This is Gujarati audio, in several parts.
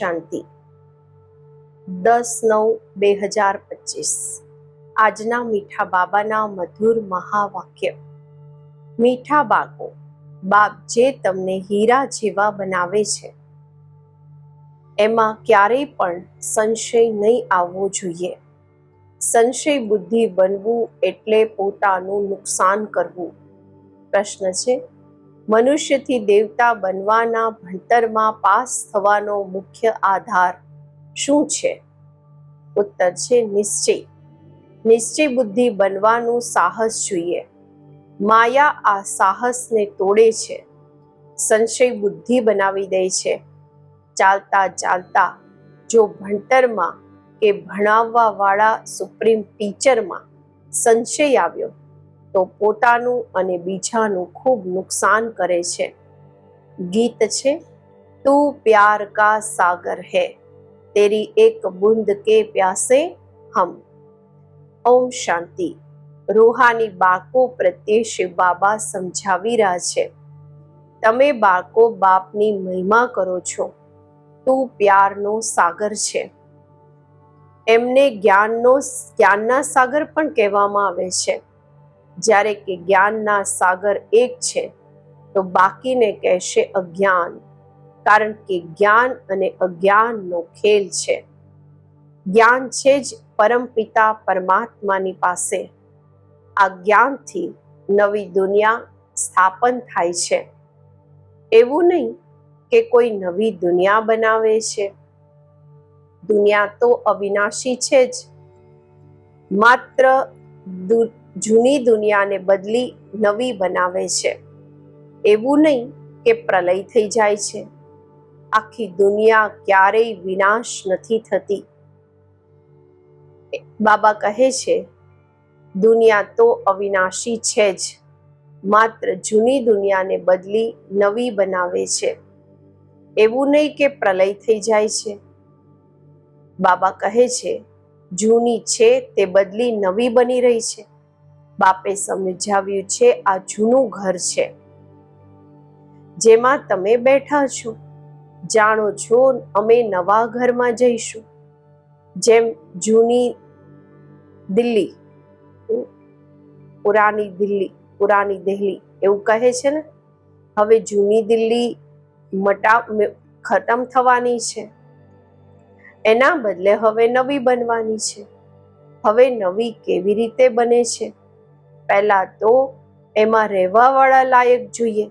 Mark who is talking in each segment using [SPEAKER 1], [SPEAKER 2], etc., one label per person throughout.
[SPEAKER 1] શાંતિ. દસ નવ બે હજાર પચીસ. આજના મીઠા બાબાના મધુર મહાવાક્ય. મીઠા બાળકો, બાપ જે તમને હીરા જેવા બનાવે છે, એમાં ક્યારેય પણ સંશય નહીં આવવો જોઈએ. સંશય બુદ્ધિ બનવું એટલે પોતાનું નુકસાન કરવું. પ્રશ્ન છે મનુષ્યથી દેવતા બનવાના ભણતરમાં પાસ થવાનો મુખ્ય આધાર શું છે? ઉત્તર છે નિશ્ચય. નિશ્ચય બુદ્ધિ બનવાનું સાહસ જોઈએ. માયા આ સાહસને તોડે છે. સંશય બુદ્ધિ બનાવી દે છે. ચાલતા ચાલતા જો ભણતરમાં કે ભણાવવાવાળા સુપ્રીમ ટીચરમાં સંશય આવ્યો તો પોતાનું અને બીજાનું ખૂબ નુકસાન કરે છે. ગીત છે, તું પ્યાર કા સાગર હૈ, તેરી એક બુંદ કે પ્યાસે હમ. ઓમ શાંતિ. રૂહાની બાળકો પ્રત્યે શિવ બાબા સમજાવી રહ્યા છે. તમે બાળકો બાપની મહિમા કરો છો. તું પ્યારનો સાગર છે. એમને જ્ઞાનનો, જ્ઞાનના સાગર પણ કહેવામાં આવે છે. જ્યારે કે જ્ઞાનના સાગર એક છે, તો બાકીને કહેશે અજ્ઞાન. કારણ કે જ્ઞાન અને અજ્ઞાનનો ખેલ છે. જ્ઞાન છે જ પરમપિતા પરમાત્માની પાસે. આ જ્ઞાનથી નવી દુનિયા સ્થાપન થાય છે. એવું નહીં કે કોઈ નવી દુનિયા બનાવે છે. દુનિયા તો અવિનાશી છે જ. માત્ર જૂની દુનિયાને બદલી નવી બનાવે છે. એવું નહીં કે પ્રલય થઈ જાય છે. આખી દુનિયા ક્યારેય વિનાશ નથી થતી. બાબા કહે છે, દુનિયા તો અવિનાશી છે જ. માત્ર જૂની દુનિયાને બદલી નવી બનાવે છે. એવું નહીં કે પ્રલય થઈ જાય છે. બાબા કહે છે, જૂની છે તે બદલી નવી બની રહી છે. બાપે સમજાવ્યું છે, આ જૂનું ઘર છે. જેમાં તમે બેઠા છો. જાણો છો, અમે નવા ઘરમાં જઈશું. જેમ જૂની દિલ્હી, પુરાની દિલ્હી પુરાની દિલ્હી એવું કહે છે ને? હવે જૂની દિલ્હી મટા, ખતમ થવાની છે. એના બદલે હવે નવી બનવાની છે. હવે નવી કેવી રીતે બને છે? પહેલા તો એમાં રહેવાવાળા લાયક જોઈએ.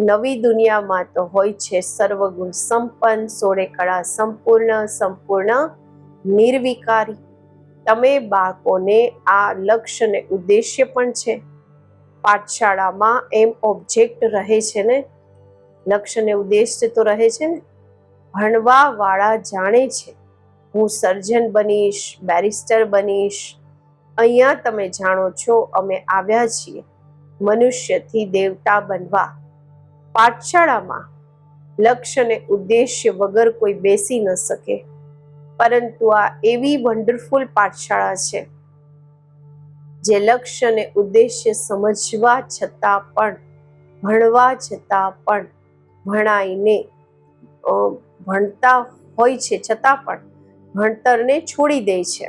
[SPEAKER 1] નવી દુનિયામાં તો હોય છે સર્વગુણ સંપન્ન, સોળે કળા સંપૂર્ણ સંપૂર્ણ, નિર્વિકારી. તમે બાળકોને આ લક્ષ્ય ને ઉદ્દેશ્ય પણ છે. પાઠશાળામાં એમ ઓબ્જેક્ટ રહે છે ને? લક્ષ્ય ને ઉદ્દેશ્ય તો રહે છે ને? ભણવા વાળા જાણે છે. હું સર્જન બનીશ, બેરિસ્ટર બનીશ અહીંયા તમે જાણો છો, અમે આવ્યા છીએ મનુષ્યથી દેવતા બનવા. પાઠશાળામાં લક્ષ્ય ને ઉદ્દેશ્ય વગર કોઈ બેસી ન શકે. પરંતુ આ એવી વન્ડરફુલ પાઠશાળા છે, જે લક્ષ્ય ને ઉદ્દેશ્ય સમજવા છતાં પણ, ભણવા છતાં પણ, ભણાઈને ભણતા હોય છે છતાં પણ, ભણતરને છોડી દે છે.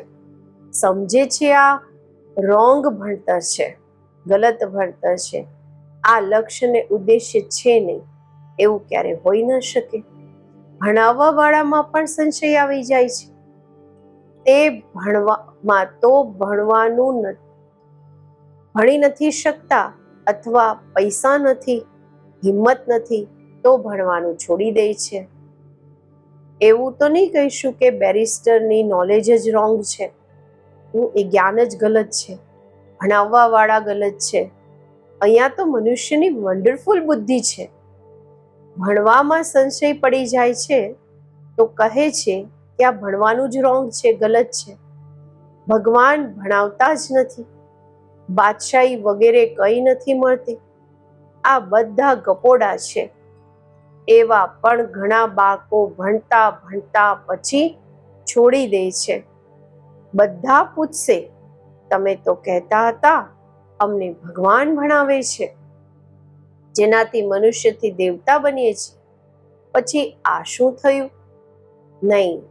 [SPEAKER 1] સમજે છે આ? રોંગ ભણતર છે. ગલત ભણતર છે. આ લક્ષ્ય ને ઉદ્દેશ્ય છે નહીં. એવું ક્યારે હોઈ ન શકે. ભણાવવા વાળામાં પણ સંશય આવી જાય છે. તે ભણવામાં તો ભણવાનું ભણી નથી શકતા અથવા પૈસા નથી, હિંમત નથી, તો ભણવાનું છોડી દે છે. એવું તો નહીં કહીશું કે બેરિસ્ટરની નોલેજ જ રોંગ છે. હું એ જ્ઞાન જ ગલત છે. ભણાવવા વાળા ગલત છે. અહીંયા તો મનુષ્યની વન્ડરફુલ બુદ્ધિ છે. ભણવામાં સંશય પડી જાય છે તો કહે છે કે આ ભણવાનું જ રોંગ છે, ગલત છે. ભગવાન ભણાવતા જ નથી. બાદશાહી વગેરે કંઈ નથી મળતી. આ બધા ગપોડા છે. એવા પણ ઘણા બાળકો ભણતા ભણતા પછી છોડી દે છે. બધા પૂછશે, તમે તો કહેતા હતા, અમને ભગવાન ભણાવે છે. જેનાથી મનુષ્યથી દેવતા બનીએ છીએ. પછી આ શું થયું? નહીં.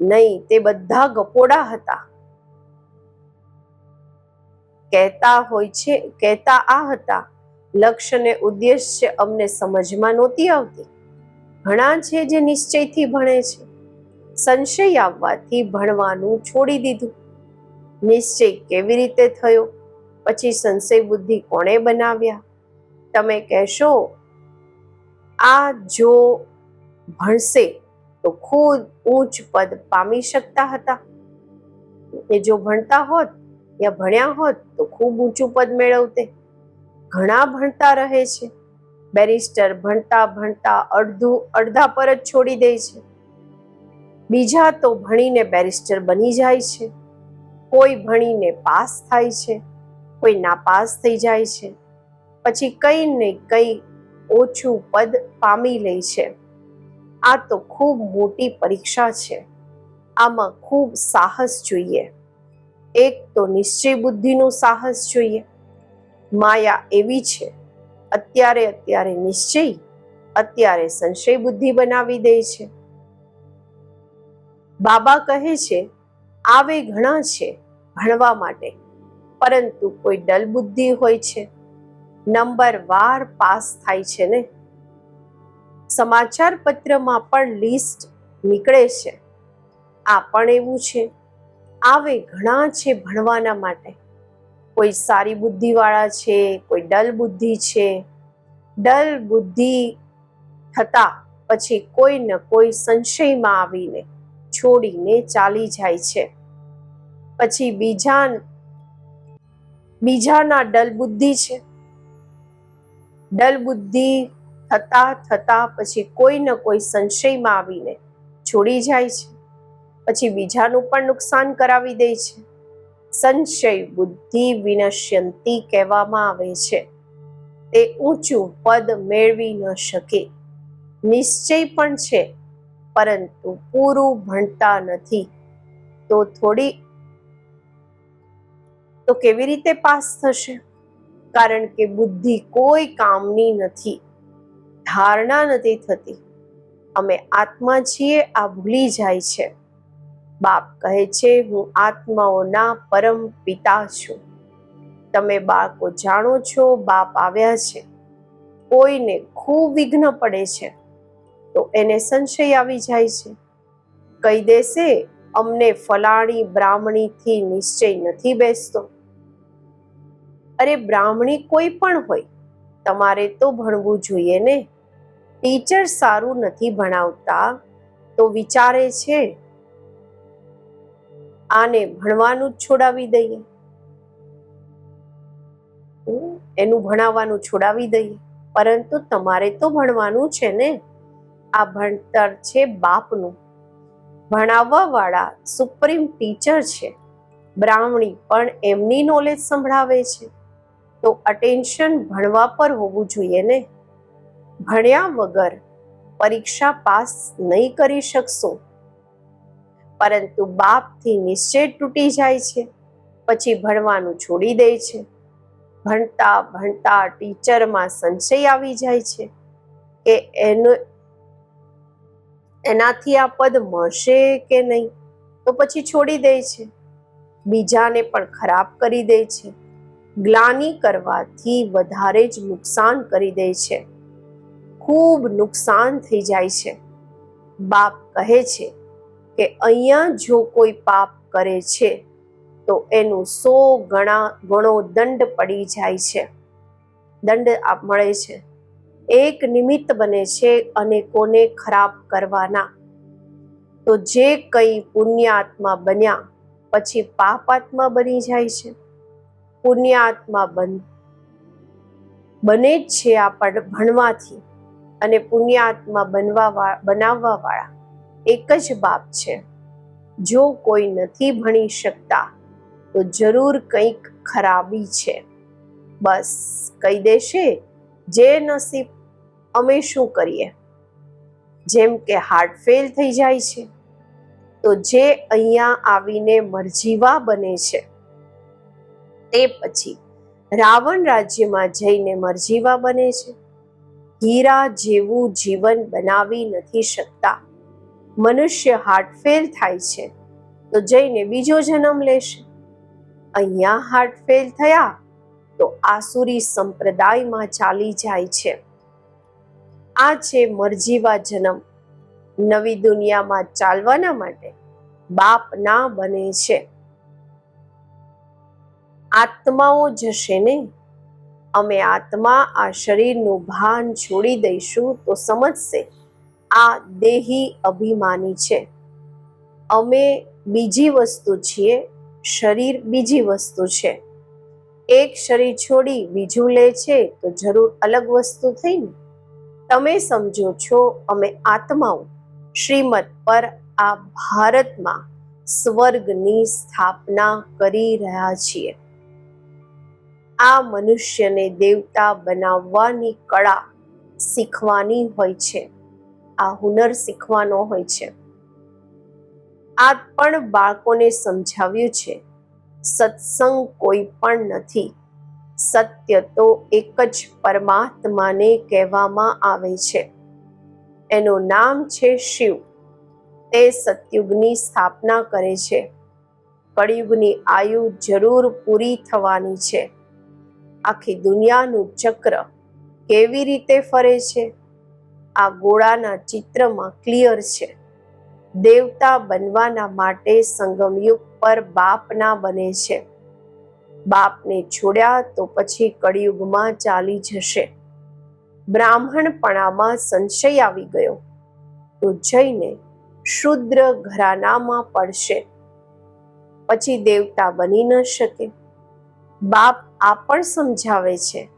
[SPEAKER 1] નહીં, તે બધા ગપોડા હતા. કહેતા હોય છે, કહેતા આ હતા. લક્ષ્ય ને ઉદ્દેશ્ય અમને સમજમાં નહોતી આવતી. ઘણા છે જે નિશ્ચયથી ભણે છે. સંશય આવવાથી ભણવાનું છોડી દીધું. નિશ્ચય કેવી રીતે થયો? પછી સંશય બુદ્ધિ કોણે બનાવ્યા? તમે કહેશો, આ જો ભણશે તો ખુદ ઊંચ પદ પામી શકતા હતા. એ જો ભણતા હોત યા ભણ્યા હોત તો ખૂબ ઊંચું પદ મેળવતે. ઘણા ભણતા રહે છે. બેરિસ્ટર ભણતા ભણતા અડધું અડધા પર જ છોડી દે છે. બીજા તો ભણીને બેરિસ્ટર બની જાય છે. કોઈ ભણીને પાસ થાય છે, કોઈ નાપાસ થઈ જાય છે. પછી કંઈ ને કંઈ ઓછું પદ પામી લે છે. આ તો ખૂબ મોટી પરીક્ષા છે. આમાં ખૂબ સાહસ જોઈએ. એક તો નિશ્ચય બુદ્ધિનું સાહસ જોઈએ. માયા એવી છે. અત્યારે અત્યારે નિશ્ચય, અત્યારે સંશય બુદ્ધિ બનાવી દે છે. બાબા કહે છે, આવે ઘણા છે ભણવા માટે, પરંતુ કોઈ ડલ બુદ્ધિ હોય છે. નંબર વાર પાસ થાય છે ને. સમાચાર પત્રમાં પણ લિસ્ટ નીકળે છે. આ પણ એવું છે. આવે ઘણા છે ભણવાના માટે. કોઈ સારી બુદ્ધિવાળા છે, કોઈ ડલ બુદ્ધિ છે. ડલ બુદ્ધિ થતા પછી કોઈ ન કોઈ સંશયમાં આવીને છોડીને ચાલી જાય છે. પછી બીજા બીજાના ડલ બુદ્ધિ છે. ડલ બુદ્ધિ થતા થતા પછી કોઈ ન કોઈ સંશયમાં આવીને છોડી જાય છે. પછી બીજાનું પણ નુકસાન કરાવી દે છે. સંશય બુદ્ધિ વિનશ્યંતી કહેવામાં આવે છે. તે ઊંચું પદ મેળવી ન શકે. નિશ્ચય પણ છે. પરંતુ પૂરું ભણતા નથી. તો થોડી, તો કેવી રીતે પાસ થશે? કારણ કે બુદ્ધિ કોઈ કામની નથી. ધારણા નથી થતી. અમે આત્મા છીએ, આ ભૂલી જાય છે. બાપ કહે છે, હું આત્માઓના પરમ પિતા છું. તમે બાળકો જાણો છો, બાપ આવ્યા છે. કોઈને ખૂબ વિઘ્ન પડે છે. તો એને સંશય આવી જાય છે. કહી દેશે, અમને ફલાણી બ્રાહ્મણીથી નિશ્ચય નથી બેસતો. અરે બ્રાહ્મણી કોઈ પણ હોય, તમારે તો ભણવું જોઈએ ને. ટીચર સારું નથી ભણાવતા, તો વિચારે છે, આને ભણવાનું જ છોડાવી દઈએ. એનું ભણાવવાનું છોડાવી દઈએ, પરંતુ તમારે તો ભણવાનું છે ને. આ ભણતર છે બાપનું. ભણાવવા વાળા સુપ્રીમ ટીચર છે. બ્રાહ્મણી પણ એમની નોલેજ સંભળાવે છે. તો અટેન્શન ભણવા પર હોવું જોઈએ ને? ભણ્યા વગર પરીક્ષા પાસ નહીં કરી શકશો. પરંતુ બાપથી નિશ્ચય તૂટી જાય છે. પછી ભણવાનું છોડી દે છે. ભણતા ભણતા ટીચરમાં સંશય આવી જાય છે કે એનું એનાથી આ પદ મળશે કે નહીં? તો પછી છોડી દે છે. બીજાને પણ ખરાબ કરી દે છે. ગ્લાની કરવાથી વધારે જ નુકસાન કરી દે છે. ખૂબ નુકસાન થઈ જાય છે. બાપ કહે છે કે અહીંયા જો કોઈ પાપ કરે છે, તો એનું સો ગણા ગણો દંડ પડી જાય છે. દંડ આપ મળે છે. એક નિમિત્ત બને છે અને કોને ખરાબ કરવાના. તો જે કંઈ પુણ્યાત્મા બન્યા, પછી પાપાત્મા બની જાય છે. પુણ્યાત્મા બન, બને જ છે આ પણ ભણવાથી અને પુણ્યાત્મા બનવા બનાવવા વાળા એક જ બાપ છે. જો કોઈ નથી ભણી શકતા, તો જરૂર કંઈક ખરાબી છે. બસ, કહી દેશે, જે નસીબ અમે શું કરીએ? જેમ કે હાર્ટ ફેલ થઈ જાય છે, તો જે અહીંયા આવીને મરજીવા બને છે, તે પછી રાવણ રાજ્યમાં જઈને મરજીવા બને છે. હીરા જેવું જીવન બનાવી નથી શકતા. મનુષ્ય હાર્ટફેલ થાય છે, તો જઈને બીજો જન્મ લેશે. અહીંયા હાર્ટફેલ થયા, તો આસુરી સંપ્રદાયમાં ચાલી જાય છે. આ છે મરજીવા જન્મ. નવી દુનિયામાં ચાલવાના માટે બાપ ના બને છે. આત્માઓ જશે ને અમે આત્મા આ શરીરનું ભાન છોડી દઈશું તો સમજશે આ દેહી અભિમાની છે. અમે બીજી વસ્તુ છીએ, શરીર બીજી વસ્તુ છે. એક શરીર છોડી બીજું લે છે તો જરૂર અલગ વસ્તુ થઈ ને? તમે સમજો છો, અમે આત્માઓ શ્રીમદ પર આ ભારતમાં સ્વર્ગની સ્થાપના કરી રહ્યા છીએ. આ મનુષ્યને દેવતા બનાવવાની કળા શીખવાની હોય છે. આ હુનર શીખવાનો હોય છે. આ પણ બાળકોને સમજાવ્યું છે. સત્સંગ કોઈ પણ નથી. સત્ય તો એક જ પરમાત્માને કહેવામાં આવે છે. એનું નામ છે શિવ. તે સતયુગની સ્થાપના કરે છે. કળિયુગની આયુ જરૂર પૂરી થવાની છે. આખી દુનિયાનું ચક્ર કેવી રીતે ફરે છે? આ ગોળાના ચિત્રમાં ક્લિયર છે. દેવતા બનવાના માટે સંગમયુગ પર બાપના બને છે. બાપને છોડ્યા તો પછી કળિયુગમાં ચાલી જશે. બ્રાહ્મણપણામાં સંશય આવી ગયો તો જઈને શુદ્ર ઘરાનામાં પડશે. પછી દેવતા બની ન શકે. બાપ આ પણ સમજાવે છે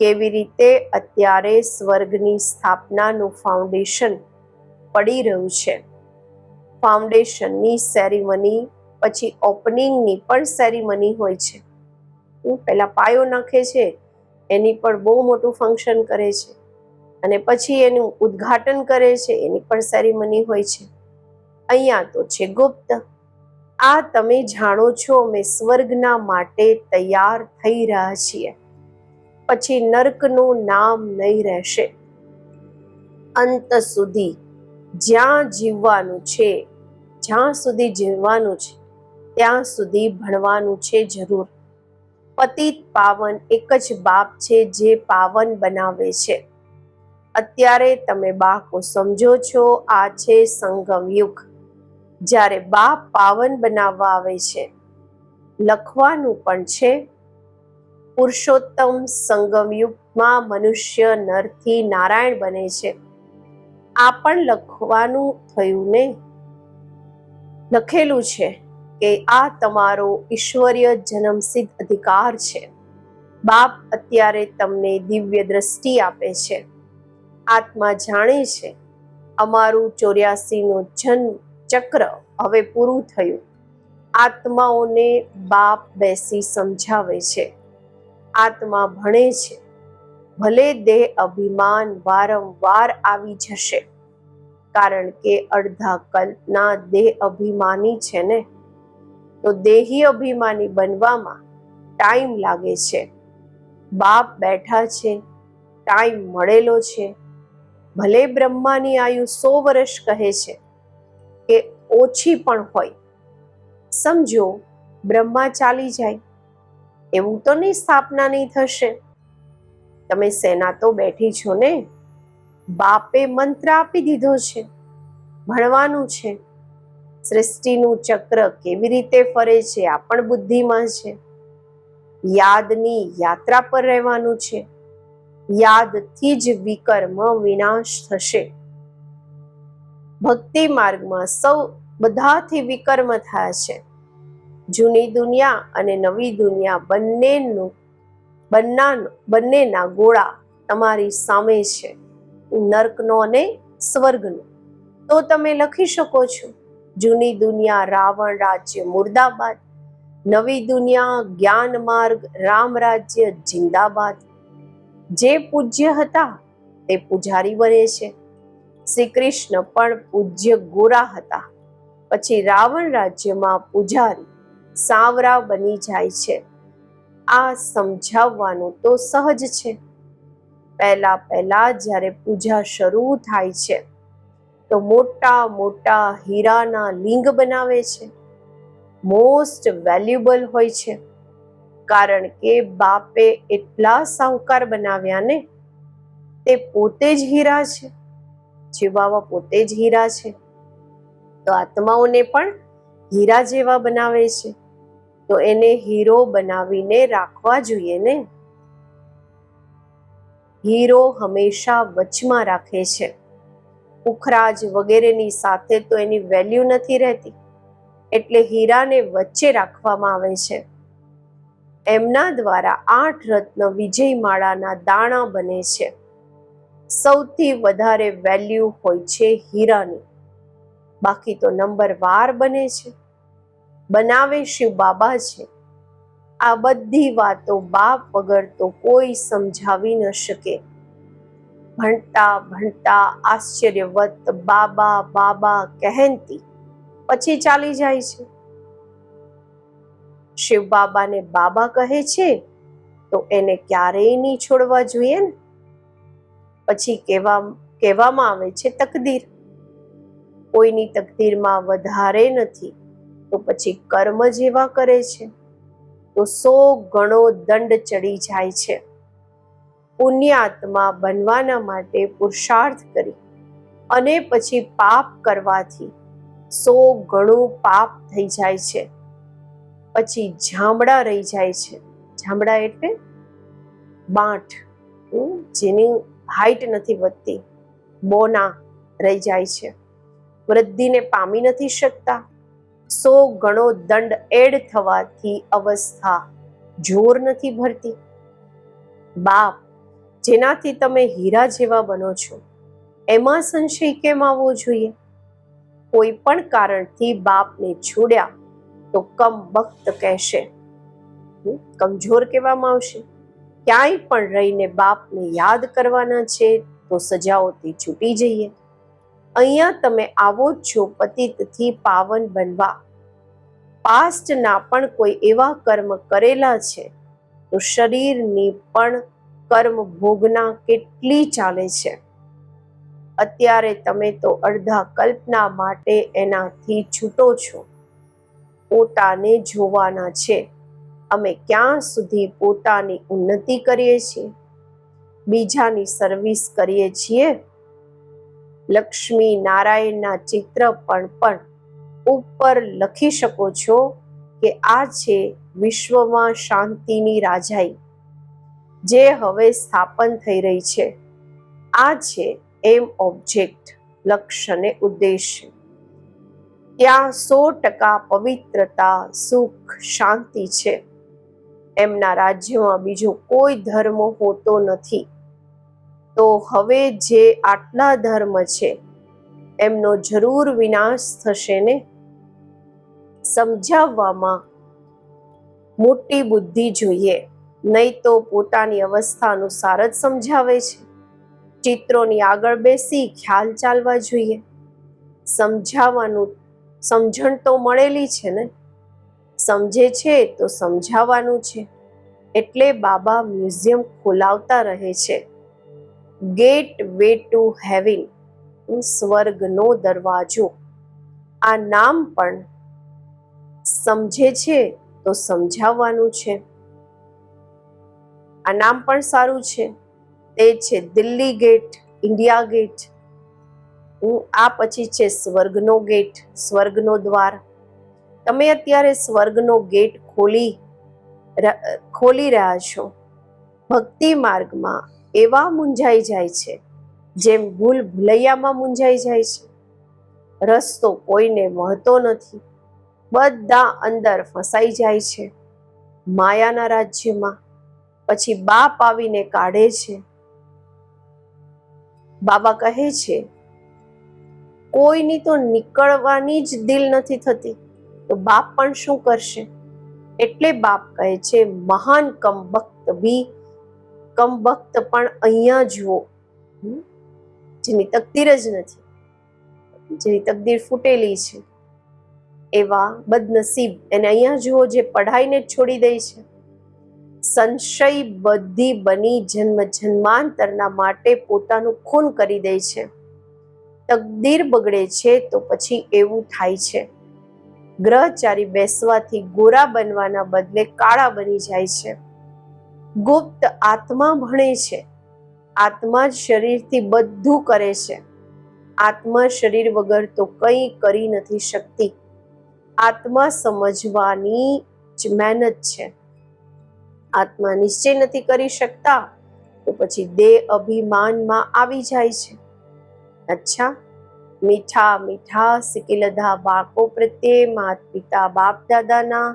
[SPEAKER 1] કેવી રીતે અત્યારે સ્વર્ગની સ્થાપનાનું ફાઉન્ડેશન પડી રહ્યું છે. ફાઉન્ડેશનની સેરેમની પછી ઓપનિંગની પણ સેરેમની હોય છે. પહેલા પાયો નાખે છે, એની પણ બહુ મોટું ફંક્શન કરે છે. અને પછી એનું ઉદ્ઘાટન કરે છે, એની પણ સેરેમની હોય છે. અહીંયા તો છે ગુપ્ત. આ તમે જાણો છો, અમે સ્વર્ગના માટે તૈયાર થઈ રહ્યા છીએ. પછી નર્કનું નામ નહીં રહેશે. અંત સુધી જ્યાં જીવવાનું છે, જ્યાં સુધી જીવવાનું છે ત્યાં સુધી ભણવાનું છે જરૂર. પતિત પાવન એક જ બાપ છે જે પાવન બનાવે છે. અત્યારે તમે બાળકો સમજો છો, આ છે સંગમ યુગ. જ્યારે બાપ પાવન બનાવવા આવે છે, લખવાનું પણ છે, પુરુષોત્તમ સંગમ યુગમાં મનુષ્ય નરથી નારાયણ બને છે. આ પણ લખવાનું થયું ને? લખેલું છે. કે આ તમારો ઈશ્વરીય જન્મસિદ્ધ અધિકાર છે. બાપ અત્યારે તમને દિવ્ય દ્રષ્ટિ આપે છે. આત્મા જાણે છે, અમારું ચોર્યાસીનું જન્મ ચક્ર હવે પૂરું થયું. આત્માઓને બાપ બેસી સમજાવે છે. આત્મા ભણે છે. ભલે દેહ અભિમાન વારંવાર આવી જશે. કારણ કે અડધા કલ્પના દેહ અભિમાની છે ને? તો દેહી અભિમાની બનવામાં ટાઈમ લાગે છે. બાપ બેઠા છે, ટાઈમ મળેલો છે. ભલે બ્રહ્માની આયુ સો વર્ષ કહે છે કે ઓછી પણ હોય. સમજો, બ્રહ્મા ચાલી જાય. એવું તો નહીં સ્થાપના નહીં થશે. તમે સેના તો બેઠી છો ને? બાપે મંત્ર આપી દીધો છે. ભણવાનું છે. સૃષ્ટિનું ચક્ર કેવી રીતે ફરે છે? આ પણ બુદ્ધિમાં છે. યાદની યાત્રા પર રહેવાનું છે. યાદથી જ વિકર્મ વિનાશ થશે. ભક્તિ માર્ગમાં સૌ બધાથી વિકર્મ થયા છે. જૂની દુનિયા અને નવી દુનિયા બંનેનું, બંનાનો, બંનેના ગોળા તમારી સામે છે. નર્કનો અને સ્વર્ગનો. તો તમે લખી શકો છો. જૂની દુનિયા રાવણ રાજ્ય મુર્દાબાદ, નવી દુનિયા જ્ઞાન માર્ગ રામ રાજ્ય જિંદાબાદ. જે પૂજ્ય હતા તે પૂજારી બને છે. શ્રી કૃષ્ણ પણ પૂજ્ય ગોરા હતા. પછી રાવણ રાજ્યમાં પૂજારી સાવરા બની જાય છે. આ સમજાવવાનું તો સહજ છે. પહેલા પહેલા જ્યારે પૂજા શરૂ થાય છે તો મોટા મોટા હીરાના લિંગ બનાવે છે. મોસ્ટ વેલ્યુબલ હોય છે. કારણ કે બાપે એટલા સાહુકાર બનાવ્યા ને, તે પોતે જ હીરા છે. જીવાવા પોતે જ હીરા છે. તો આત્માઓને પણ હીરા જેવા બનાવે છે. તો એને હીરો બનાવીને રાખવા જોઈએ ને. હીરો હંમેશા વચમાં રાખે છે. પુખરાજ વગેરેની સાથે તો એની વેલ્યુ નથી રહેતી. એટલે હીરાને વચ્ચે રાખવામાં આવે છે. એમના દ્વારા આઠ રત્ન વિજય માળાના દાણા બને છે. સૌથી વધારે વેલ્યુ હોય છે હીરાની. બાકી તો નંબર વાર બને છે. બનાવે શિવ બાબા છે? આ બધી વાતો બાપ વગર તો કોઈ સમજાવી ન શકે. ભણતા ભણતા આશ્ચર્યવત બાબા બાબા કહેનતી પછી ચાલી જાય છે. શિવ બાબાને બાબા કહે છે, તો એને ક્યારેય નહીં છોડવા જોઈએ ને? પછી કહેવા, કહેવામાં આવે છે, તકદીર. કોઈની તકદીરમાં વધારે નથી, તો પછી કર્મ જેવા કરે છે. તો સો ગણો દંડ ચડી જાય છે. પુણ્યાત્મા બનવાના માટે પુરુષાર્થ કરી અને પછી પાપ કરવાથી સો ગણું પાપ થઈ જાય છે. પછી જામડા રહી જાય છે. જામડા એટલે બાંઠ જેની હાઈટ નથી વધતી, બોના રહી જાય છે. વૃદ્ધિને પામી નથી શકતા. સો ગણો દંડ એડ થવાથી અવસ્થા જોર નથી ભરતી. બાપ જેનાથી તમે હીરા જેવા બનો છો. એમાં સંશય કેમ આવવો જોઈએ? કોઈ પણ કારણથી બાપને છોડ્યા તો કમ બખ્ત કહેશે. કમજોર કહેવામાં આવશે. ક્યાંય પણ રહીને બાપને યાદ કરવાના છે તો સજાઓથી છૂટી જઈએ. અહીંયા તમે આવો જ છો પતિતથી પાવન બનવા. પાસ્ટના પણ કોઈ એવા કર્મ કરેલા છે તો શરીરની પણ કર્મ ભોગના કેટલી ચાલે છે? અત્યારે તમે તો અડધા કલ્પના માટે એનાથી છૂટો છો. પોતાને જોવાના છે. અમે ક્યાં સુધી પોતાની ઉન્નતિ કરીએ છીએ? બીજાની સર્વિસ કરીએ છીએ? લક્ષ્મી નારાયણના ચિત્ર પણ પણ ઉપર લખી શકો છો કે આ છે વિશ્વમાં શાંતિની રાજાઈ. જે હવે સ્થાપન થઈ રહી છે. આ છે એમ ઓબ્જેક્ટ લક્ષ્ય અને ઉદ્દેશ્ય. ત્યાં સો ટકા પવિત્રતા, સુખ, શાંતિ છે. એમના રાજ્યમાં બીજો કોઈ ધર્મ હોતો નથી. તો હવે જે આટલા ધર્મ છે, એમનો જરૂર વિનાશ થશે ને? સમજાવવામાં મોટી બુદ્ધિ જોઈએ. નહીં તો પોતાની અવસ્થા અનુસાર જ સમજાવે છે. ચિત્રોની આગળ બેસી ખ્યાલ ચાલવા જોઈએ. સમજાવવાનું સમજણ તો મળેલી છે ને? સમજે છે તો સમજાવવાનું છે. એટલે બાબા મ્યુઝિયમ ખોલાવતા રહે છે. ગેટ વે ટુ હેવિન, સ્વર્ગનો દરવાજો. આ નામ પણ સમજે છે તો સમજાવવાનું છે. આ નામ પણ સારું છે. તે છે દિલ્હી ગેટ, ઇન્ડિયા ગેટ. આ પછી છે સ્વર્ગનો ગેટ, સ્વર્ગનો દ્વાર. તમે અત્યારે સ્વર્ગનો ગેટ ખોલી ખોલી રહ્યા છો. ભક્તિ માર્ગમાં એવા મૂંઝાઈ જાય છે, જેમ ભૂલ ભૂલૈયામાં મૂંઝાઈ જાય છે. રસ્તો કોઈને મળતો નથી. બધા અંદર ફસાઈ જાય છે. માયાના રાજ્યમાં પછી બાપ આવીને કાઢે છે. બાબા કહે છે, કોઈની તો નીકળવાની જ દિલ નથી થતી. તો બાપ પણ શું કરશે? એટલે બાપ કહે છે, મહાન કમબખ્ત બી કમબખ્ત પણ અહીંયા જુઓ. જેની તકદીર જ નથી. જેની તકદીર ફૂટેલી છે. એવા બદનસીબ એને અહીંયા જુઓ જે પઢાઈને છોડી દે છે. સંશય બધી બની જન્મ જન્માંતરના માટે પોતાનું ખૂન કરી દે છે. તકદીર બગડે છે તો પછી એવું થાય છે. ગ્રહચારી બેસવાથી ગોરા બનવાના બદલે કાળા બની જાય છે. ગુપ્ત આત્મા ભણે છે. આત્મા જ શરીરથી બધું કરે છે. આત્મા શરીર વગર તો કંઈ કરી નથી શકતી. આત્મા સમજવાની જ મહેનત છે. આત્મા નિશ્ચય નથી કરી શકતા, તો પછી દેહ અભિમાનમાં આવી જાય છે. અચ્છા, મીઠા મીઠા સિકિલધા બાળકો પ્રત્યે માત પિતા બાપ દાદાના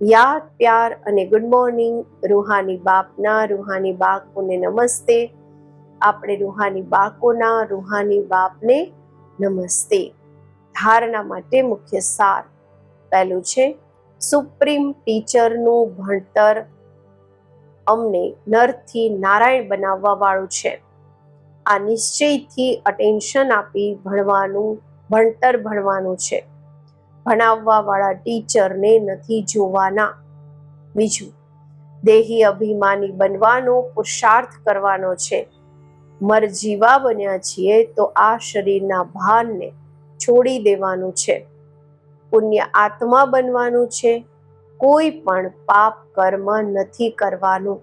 [SPEAKER 1] યાદ, પ્યાર અને ગુડ મોર્નિંગ રૂહાની બાપના, રૂહાની બાળકોને નમસ્તે. આપણે રૂહાની બાળકોના રૂહાની બાપને નમસ્તે. ધારણા માટે મુખ્ય સાર પહેલું છે સુપ્રીમ ટીચરનું ભણતર અમને નરથી નારાયણ બનાવવા વાળું છે. આ નિશ્ચયથી અટેન્શન આપી ભણવાનું, ભણતર ભણવાનું છે. ભણાવવા વાળા ટીચરને નથી જોવાના. બીજું, દેહી અભિમાની બનવાનો, પુરુષાર્થ કરવાનો છે. મરજીવા બન્યા છીએ તો આ શરીરના ભાનને છોડી દેવાનું છે. પુણ્ય આત્મા બનવાનું છે. કોઈ પણ પાપ કર્મ નથી કરવાનું.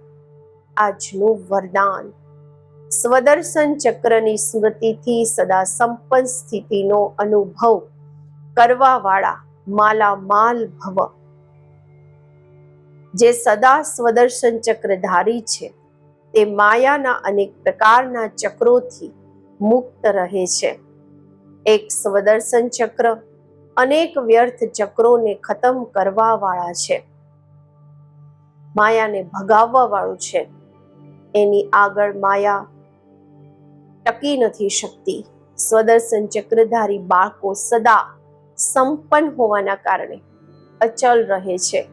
[SPEAKER 1] આજનું વરદાન. સ્વદર્શન ચક્રની સ્મૃતિથી સદા સંપન્ન સ્થિતિનો અનુભવ કરવાવાળા માલામાલ ભવ. જે સદા સ્વદર્શન ચક્રધારી છે, તે માયાના અનેક પ્રકારના ચક્રોથી મુક્ત રહે છે. એક સ્વદર્શન ચક્ર અનેક વ્યર્થ ચક્રોને ખતમ કરવા વાળા છે. માયાને ભગાવવા વાળું છે. એની આગળ માયા ટકી નથી શકતી. સ્વદર્શન ચક્રધારી બાળકો સદા સંપન્ન હોવાના કારણે અચલ રહે છે.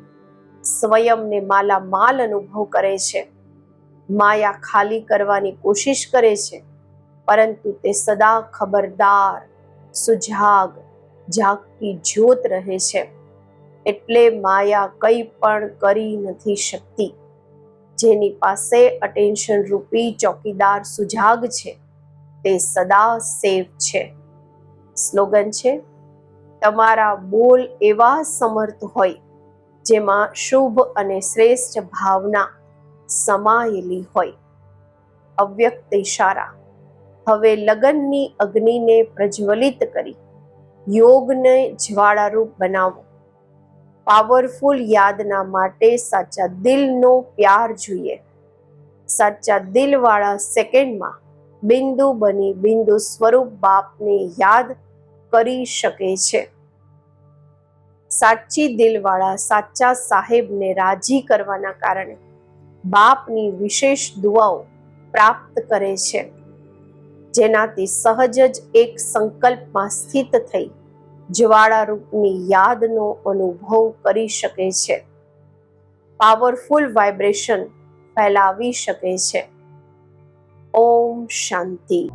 [SPEAKER 1] સ્વયંને માલામાલ અનુભવ કરે છે. માયા ખાલી કરવાની કોશિશ કરે છે. પરંતુ તે સદા ખબરદાર, સુજાગ જાગતી જ્યોત રહે છે. એટલે માયા કંઈ પણ કરી નથી શકતી. જેની પાસે અટેન્શન રૂપી ચોકીદાર સુજાગ છે, તે સદા સેફ છે. સ્લોગન છે, તમારા બોલ એવા સમર્થ હોય, જેમાં શુભ અને શ્રેષ્ઠ ભાવના સમાયેલી હોય. અવ્યક્ત ઇશારા હવે લગનની અગ્નિને પ્રજ્વલિત કરી. યોગને જ્વાળારૂપ બનાવો. પાવરફુલ યાદના માટે સાચા દિલનો પ્યાર જોઈએ. સાચા દિલવાળા સેકન્ડમાં બિંદુ બની બિંદુ સ્વરૂપ બાપને યાદ કરી શકે છે. સાચી દિલવાળા સાચા સાહેબને રાજી કરવાના કારણે બાપની વિશેષ દુઆઓ પ્રાપ્ત કરે છે. જેનાથી સહજ જ એક સંકલ્પમાં સ્થિત થઈ જ્વાળા રૂપની યાદનો અનુભવ કરી શકે છે. પાવરફુલ વાઇબ્રેશન ફેલાવી શકે છે. ઓમ શાંતિ.